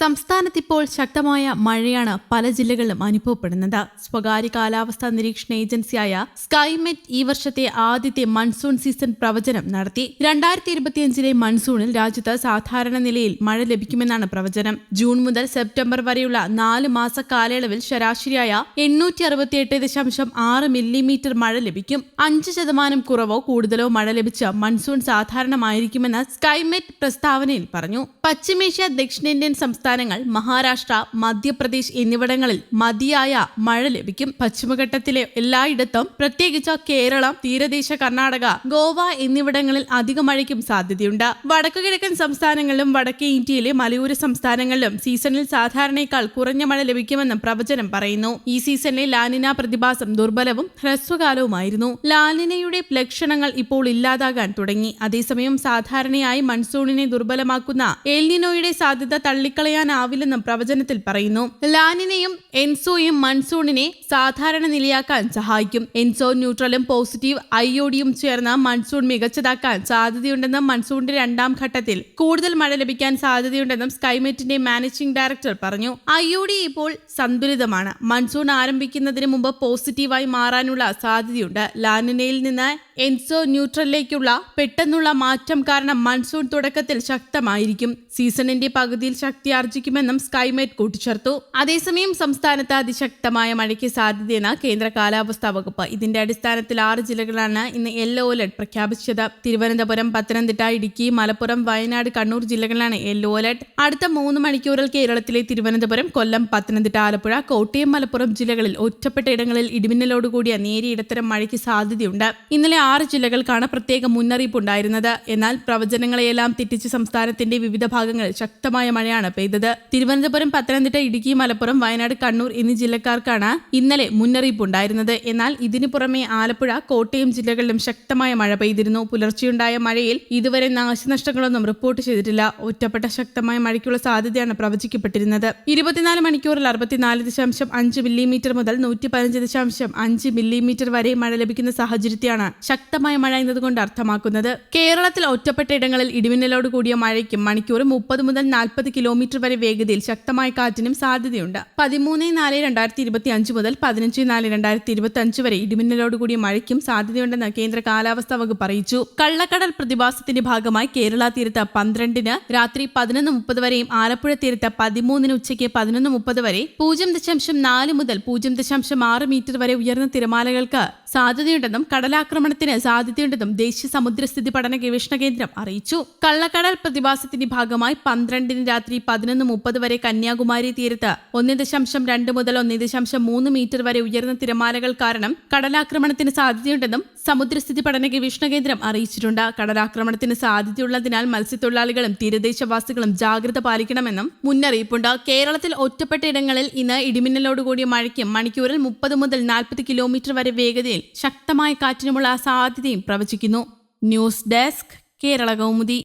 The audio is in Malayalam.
സംസ്ഥാനത്ത് ഇപ്പോൾ ശക്തമായ മഴയാണ് പല ജില്ലകളിലും അനുഭവപ്പെടുന്നത്. സ്വകാര്യ കാലാവസ്ഥാ നിരീക്ഷണ ഏജൻസിയായ സ്കൈമെറ്റ് ഈ വർഷത്തെ ആദ്യത്തെ മൺസൂൺ സീസൺ പ്രവചനം നടത്തി. രണ്ടായിരത്തി ഇരുപത്തിയഞ്ചിലെ മൺസൂണിൽ രാജ്യത്ത് സാധാരണ നിലയിൽ മഴ ലഭിക്കുമെന്നാണ് പ്രവചനം. ജൂൺ മുതൽ സെപ്റ്റംബർ വരെയുള്ള നാല് മാസ കാലയളവിൽ ശരാശരിയായ എണ്ണൂറ്റി ദശാംശം ആറ് മില്ലിമീറ്റർ മഴ ലഭിക്കും. അഞ്ച് ശതമാനം കുറവോ കൂടുതലോ മഴ ലഭിച്ച മൺസൂൺ സാധാരണമായിരിക്കുമെന്ന് സ്കൈമെറ്റ് പ്രസ്താവനയിൽ പറഞ്ഞു. പശ്ചിമേഷ്യ ദക്ഷിണേന്ത്യൻ സംസ്ഥാനങ്ങൾ മഹാരാഷ്ട്ര മധ്യപ്രദേശ് എന്നിവിടങ്ങളിൽ മതിയായ മഴ ലഭിക്കും. പശ്ചിമഘട്ടത്തിലെ എല്ലായിടത്തും പ്രത്യേകിച്ച് കേരളം തീരദേശ കർണാടക ഗോവ എന്നിവിടങ്ങളിൽ അധിക മഴയ്ക്കും സാധ്യതയുണ്ട്. വടക്കു കിഴക്കൻ സംസ്ഥാനങ്ങളിലും വടക്കേ ഇന്ത്യയിലെ മലയോര സംസ്ഥാനങ്ങളിലും സീസണിൽ സാധാരണയേക്കാൾ കുറഞ്ഞ മഴ ലഭിക്കുമെന്നും പ്രവചനം പറയുന്നു. ഈ സീസണിലെ ലാനിന പ്രതിഭാസം ദുർബലവും ഹ്രസ്വകാലവുമായിരുന്നു. ലാലിനയുടെ ലക്ഷണങ്ങൾ ഇപ്പോൾ ഇല്ലാതാകാൻ തുടങ്ങി. അതേസമയം സാധാരണയായി മൺസൂണിനെ ദുർബലമാക്കുന്ന എൽനിനോയുടെ സാധ്യത തള്ളിക്കളയാനാവില്ലെന്നും പ്രവചനത്തിൽ പറയുന്നു. ലാനിനെയും എൻസോയും മൺസൂണിനെ സാധാരണ നിലയാക്കാൻ സഹായിക്കും. എൻസോ ന്യൂട്രലും പോസിറ്റീവ് ഐഒഡിയും ചേർന്ന മൺസൂൺ മികച്ചതാക്കാൻ സാധ്യതയുണ്ടെന്നും മൺസൂണിന്റെ രണ്ടാം ഘട്ടത്തിൽ കൂടുതൽ മഴ ലഭിക്കാൻ സാധ്യതയുണ്ടെന്നും സ്കൈമെറ്റിന്റെ മാനേജിംഗ് ഡയറക്ടർ പറഞ്ഞു. ഐഒഡി ഇപ്പോൾ സന്തുലിതമാണ്. മൺസൂൺ ആരംഭിക്കുന്നതിന് മുമ്പ് പോസിറ്റീവായി മാറാനുള്ള സാധ്യതയുണ്ട്. ലാനിനയിൽ നിന്ന് എൻസോ ന്യൂട്രലിലേക്കുള്ള പെട്ടെന്നുള്ള മാറ്റം കാരണം മൺസൂൺ തുടക്കത്തിൽ ശക്തമായിരിക്കും. സീസണിന്റെ പകുതിയിൽ ശക്തി ആർജിക്കുമെന്നും സ്കൈമേറ്റ് കൂട്ടിച്ചേർത്തു. അതേസമയം സംസ്ഥാനത്ത് അതിശക്തമായ മഴയ്ക്ക് സാധ്യതയെന്ന് കേന്ദ്ര കാലാവസ്ഥാ വകുപ്പ് ഇതിന്റെ അടിസ്ഥാനത്തിൽ ആറ് ജില്ലകളാണ് ഇന്ന് യെല്ലോ അലർട്ട് പ്രഖ്യാപിച്ചത്. തിരുവനന്തപുരം പത്തനംതിട്ട ഇടുക്കി മലപ്പുറം വയനാട് കണ്ണൂർ ജില്ലകളാണ് യെല്ലോ അലർട്ട്. അടുത്ത മൂന്ന് മണിക്കൂറിൽ കേരളത്തിലെ തിരുവനന്തപുരം കൊല്ലം പത്തനംതിട്ട ആലപ്പുഴ കോട്ടയം മലപ്പുറം ജില്ലകളിൽ ഒറ്റപ്പെട്ട ഇടങ്ങളിൽ ഇടിമിന്നലോടുകൂടിയ നേരിയ ഇടത്തരം മഴയ്ക്ക് സാധ്യതയുണ്ട്. ഇന്നലെ ആറ് ജില്ലകൾക്കാണ് പ്രത്യേക മുന്നറിയിപ്പ് ഉണ്ടായിരുന്നത്. എന്നാൽ പ്രവചനങ്ങളെയെല്ലാം തെറ്റിച്ച് സംസ്ഥാനത്തിന്റെ വിവിധ ഭാഗങ്ങളിൽ ശക്തമായ മഴയാണ് പെയ്തത് തിരുവനന്തപുരം പത്തനംതിട്ട ഇടുക്കി മലപ്പുറം വയനാട് കണ്ണൂർ എന്നീ ജില്ലക്കാർക്കാണ് ഇന്നലെ മുന്നറിയിപ്പ് ഉണ്ടായിരുന്നത് എന്നാൽ ഇതിനു പുറമെ ആലപ്പുഴ കോട്ടയം ജില്ലകളിലും ശക്തമായ മഴ പെയ്തിരുന്നു. പുലർച്ചെയുണ്ടായ മഴയിൽ ഇതുവരെ നാശനഷ്ടങ്ങളൊന്നും റിപ്പോർട്ട് ചെയ്തിട്ടില്ല. ഒറ്റപ്പെട്ട ശക്തമായ മഴയ്ക്കുള്ള സാധ്യതയാണ് പ്രവചിക്കപ്പെട്ടിരുന്നത്. ഇരുപത്തിനാല് മണിക്കൂറിൽ അറുപത്തിനാല് ദശാംശം അഞ്ച് മില്ലിമീറ്റർ മുതൽ നൂറ്റി പതിനഞ്ച് ദശാംശം അഞ്ച് മില്ലിമീറ്റർ വരെ മഴ ലഭിക്കുന്ന സാഹചര്യത്തെയാണ് ശക്തമായ മഴ എന്നതുകൊണ്ട് അർത്ഥമാക്കുന്നത്. കേരളത്തിൽ ഒറ്റപ്പെട്ട ഇടങ്ങളിൽ ഇടിമിന്നലോട് കൂടിയ മഴയ്ക്കും മണിക്കൂർ മുപ്പത് മുതൽ നാൽപ്പത് കിലോമീറ്റർ വരെ വേഗതയിൽ ശക്തമായ കാറ്റിനും സാധ്യതയുണ്ട്. പതിമൂന്ന് നാല് രണ്ടായിരത്തി ഇരുപത്തി അഞ്ച് മുതൽ പതിനഞ്ച് നാല് രണ്ടായിരത്തി ഇരുപത്തി അഞ്ച് വരെ ഇടിമിന്നലോട് കൂടിയ മഴയ്ക്കും സാധ്യതയുണ്ടെന്ന് കേന്ദ്ര കാലാവസ്ഥാ വകുപ്പ് അറിയിച്ചു. കള്ളക്കടൽ പ്രതിഭാസത്തിന്റെ ഭാഗമായി കേരള തീരത്ത് പന്ത്രണ്ടിന് രാത്രി പതിനൊന്ന് മുപ്പത് വരെയും ആലപ്പുഴ തീരത്ത് പതിമൂന്നിന് ഉച്ചയ്ക്ക് പതിനൊന്ന് മുപ്പത് വരെ പൂജ്യം ദശാംശം നാല് മുതൽ പൂജ്യം ദശാംശം ആറ് മീറ്റർ വരെ ഉയർന്ന തിരമാലകൾക്ക് സാധ്യതയുണ്ടെന്നും കടലാക്രമണത്തിന് സാധ്യതയുണ്ടെന്നും ദേശീയ സമുദ്രസ്ഥിതി പഠന ഗവേഷണ കേന്ദ്രം അറിയിച്ചു. കള്ളക്കടൽ പ്രതിഭാസത്തിന്റെ ഭാഗമായി പന്ത്രണ്ടിന് രാത്രി പതിനൊന്ന് മുപ്പത് വരെ കന്യാകുമാരി തീരത്ത് ഒന്ന് ദശാംശം രണ്ട് മുതൽ ഒന്ന് ദശാംശം മൂന്ന് മീറ്റർ വരെ ഉയർന്ന തിരമാലകൾ കാരണം കടലാക്രമണത്തിന് സാധ്യതയുണ്ടെന്നും സമുദ്രസ്ഥിതി പഠന ഗവേഷണ കേന്ദ്രം അറിയിച്ചിട്ടുണ്ട്. കടലാക്രമണത്തിന് സാധ്യതയുള്ളതിനാൽ മത്സ്യത്തൊഴിലാളികളും തീരദേശവാസികളും ജാഗ്രത പാലിക്കണമെന്നും മുന്നറിയിപ്പുണ്ട്. കേരളത്തിൽ ഒറ്റപ്പെട്ട ഇടങ്ങളിൽ ഇന്ന് ഇടിമിന്നലോടുകൂടിയ മഴയ്ക്കും മണിക്കൂറിൽ മുപ്പത് മുതൽ നാൽപ്പത് കിലോമീറ്റർ വരെ വേഗതയിൽ ശക്തമായ കാറ്റിനുമുള്ള സാധ്യതയും പ്രവചിക്കുന്നു. News desk Kerala Kaumudi.